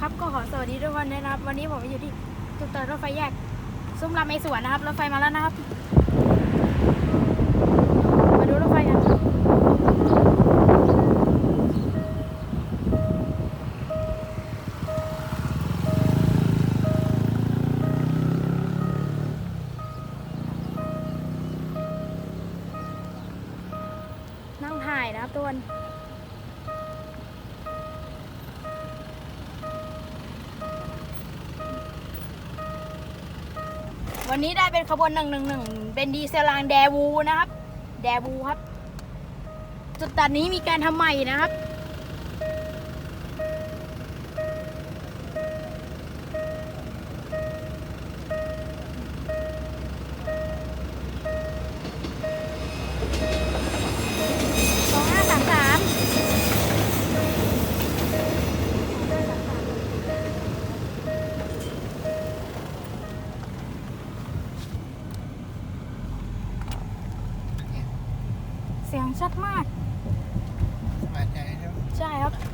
ครับก็ขอสวัสดีทุกคนนะครับ วันนี้ผมอยู่ที่จุดเติมรถไฟแยก ซุ้มลำไอสวนนะครับ รถไฟมาแล้วนะครับ มาดูรถไฟกันนั่งถ่ายนะครับทุกคน วันนี้ได้เป็นขบวนหนึ่งหนึ่งหนึ่งเป็นดีเซลรางแดวูนะครับ แดวูครับ จุดตัดนี้มีการทำใหม่นะครับ เสียงชัดมาก สบายใจใช่ไหมใช่ครับปิด